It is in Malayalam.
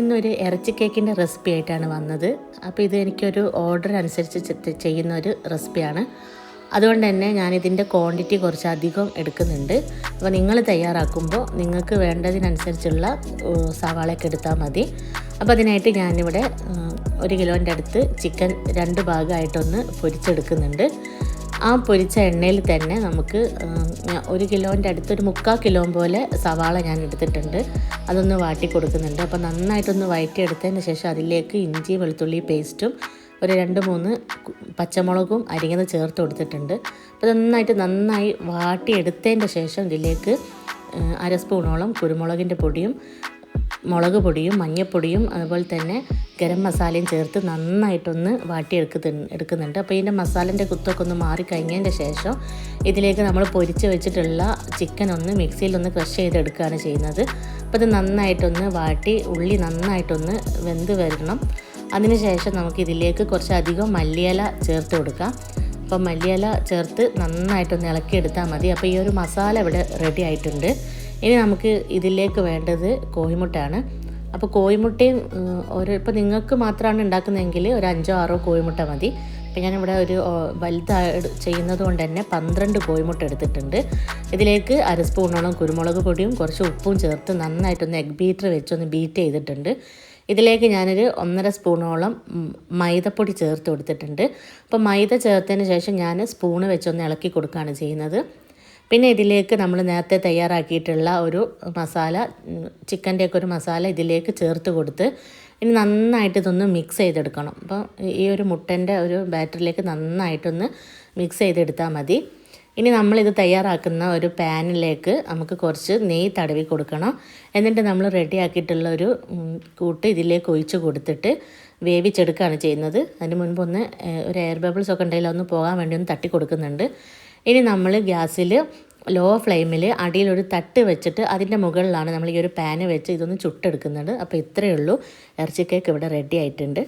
ഇന്നൊരു ഇറച്ചി കേക്കിന്റെ റെസിപ്പി ആയിട്ടാണ് വന്നത്. അപ്പോൾ ഇത് എനിക്കൊരു ഓർഡർ അനുസരിച്ച് ചെയ്യുന്ന ഒരു റെസിപ്പിയാണ്. അതുകൊണ്ട് തന്നെ ഞാനിതിന്റെ ക്വാണ്ടിറ്റി കുറച്ച് അധികം എടുക്കുന്നുണ്ട്. അപ്പോൾ നിങ്ങൾ തയ്യാറാക്കുമ്പോൾ നിങ്ങൾക്ക് വേണ്ടതിനനുസരിച്ചുള്ള സവാളയൊക്കെ എടുത്താൽ മതി. അപ്പോൾ അതിനായിട്ട് ഞാനിവിടെ ഒരു കിലോന്റെ അടുത്ത് ചിക്കൻ രണ്ട് ഭാഗമായിട്ടൊന്ന് പൊരിച്ചെടുക്കുന്നുണ്ട്. ആ പൊരിച്ച എണ്ണയിൽ തന്നെ നമുക്ക് ഒരു കിലോന്റെ അടുത്ത് ഒരു മുക്കാൽ കിലോ പോലെ സവാള ഞാൻ എടുത്തിട്ടുണ്ട്. അതൊന്ന് വാട്ടി കൊടുക്കുന്നുണ്ട്. അപ്പോൾ നന്നായിട്ടൊന്ന് വഴറ്റിയെടുത്തതിന് ശേഷം അതിലേക്ക് ഇഞ്ചി വെളുത്തുള്ളി പേസ്റ്റും ഒരു രണ്ട് മൂന്ന് പച്ചമുളകും അരിഞ്ഞത് ചേർത്ത് കൊടുത്തിട്ടുണ്ട്. അപ്പോൾ നന്നായിട്ട് നന്നായി വാട്ടിയെടുത്തതിന്റെ ശേഷം ഇതിലേക്ക് അര സ്പൂണോളം കുരുമുളകിന്റെ പൊടിയും മുളക് പൊടിയും മഞ്ഞൾപ്പൊടിയും അതുപോലെ തന്നെ ഗരം മസാലയും ചേർത്ത് നന്നായിട്ടൊന്ന് വാട്ടിയെടുക്കുന്ന എടുക്കുന്നുണ്ട്. അപ്പോൾ ഇതിന്റെ മസാലന്റെ കുത്തൊക്കെ ഒന്ന് മാറിക്കഴിഞ്ഞതിന്റെ ശേഷം ഇതിലേക്ക് നമ്മൾ പൊരിച്ച് വെച്ചിട്ടുള്ള ചിക്കൻ ഒന്ന് മിക്സിയിലൊന്ന് ക്രഷ് ചെയ്തെടുക്കുകയാണ് ചെയ്യുന്നത്. അപ്പോൾ ഇത് നന്നായിട്ടൊന്ന് വാട്ടി ഉള്ളി നന്നായിട്ടൊന്ന് വെന്ത് വരണം. അതിനുശേഷം നമുക്ക് ഇതിലേക്ക് കുറച്ചധികം മല്ലിയില ചേർത്ത് കൊടുക്കാം. അപ്പോൾ മല്ലിയില ചേർത്ത് നന്നായിട്ടൊന്ന് ഇളക്കിയെടുത്താൽ മതി. അപ്പോൾ ഈ ഒരു മസാല ഇവിടെ റെഡി ആയിട്ടുണ്ട്. ഇനി നമുക്ക് ഇതിലേക്ക് വേണ്ടത് കോഴിമുട്ടയാണ്. അപ്പോൾ കോഴിമുട്ടയും ഒരു ഇപ്പോൾ നിങ്ങൾക്ക് മാത്രമാണ് ഉണ്ടാക്കുന്നതെങ്കിൽ ഒരു അഞ്ചോ ആറോ കോഴിമുട്ട മതി. അപ്പോൾ ഞാനിവിടെ ഒരു വലുതായി ചെയ്യുന്നത് കൊണ്ട് തന്നെ പന്ത്രണ്ട് കോഴിമുട്ട എടുത്തിട്ടുണ്ട്. ഇതിലേക്ക് അര സ്പൂണോളം കുരുമുളക് പൊടിയും കുറച്ച് ഉപ്പും ചേർത്ത് നന്നായിട്ടൊന്ന് എഗ് ബീറ്റർ വെച്ചൊന്ന് ബീറ്റ് ചെയ്തിട്ടുണ്ട്. ഇതിലേക്ക് ഞാനൊരു ഒന്നര സ്പൂണോളം മൈദപ്പൊടി ചേർത്ത് കൊടുത്തിട്ടുണ്ട്. അപ്പോൾ മൈദ ചേർത്തതിന് ശേഷം ഞാൻ സ്പൂണ് വെച്ചൊന്ന് ഇളക്കി കൊടുക്കുകയാണ് ചെയ്യുന്നത്. പിന്നെ ഇതിലേക്ക് നമ്മൾ നേരത്തെ തയ്യാറാക്കിയിട്ടുള്ള ഒരു മസാല ചിക്കന്റെയൊക്കെ ഒരു മസാല ഇതിലേക്ക് ചേർത്ത് കൊടുത്ത് ഇനി നന്നായിട്ട് ഇതൊന്ന് മിക്സ് ചെയ്തെടുക്കണം. അപ്പോൾ ഈ ഒരു മുട്ടന്റെ ഒരു ബാറ്ററിലേക്ക് നന്നായിട്ടൊന്ന് മിക്സ് ചെയ്തെടുത്താൽ മതി. ഇനി നമ്മളിത് തയ്യാറാക്കുന്ന ഒരു പാനിലേക്ക് നമുക്ക് കുറച്ച് നെയ്യ് തടവി കൊടുക്കണം. എന്നിട്ട് നമ്മൾ റെഡിയാക്കിയിട്ടുള്ള ഒരു കൂട്ട് ഇതിലേക്ക് ഒഴിച്ച് കൊടുത്തിട്ട് വേവിച്ചെടുക്കുകയാണ് ചെയ്യുന്നത്. അതിന് മുൻപ് ഒന്ന് ഒരു എയർ ബബിൾസ് ഒക്കെ ഉണ്ടെങ്കിൽ ഒന്ന് പോകാൻ വേണ്ടി ഒന്ന് തട്ടി കൊടുക്കുന്നുണ്ട്. ഇനി നമ്മൾ ഗ്യാസിൽ ലോ ഫ്ലെയിമിൽ അടിയിലൊരു തട്ട് വെച്ചിട്ട് അതിന്റെ മുകളിലാണ് നമ്മൾ ഈ ഒരു പാന് വെച്ച് ഇതൊന്ന് ചുട്ടെടുക്കുന്നത്. അപ്പോൾ ഇത്രയേ ഉള്ളൂ. ഇറച്ചി കേക്ക് ഇവിടെ റെഡി ആയിട്ടുണ്ട്.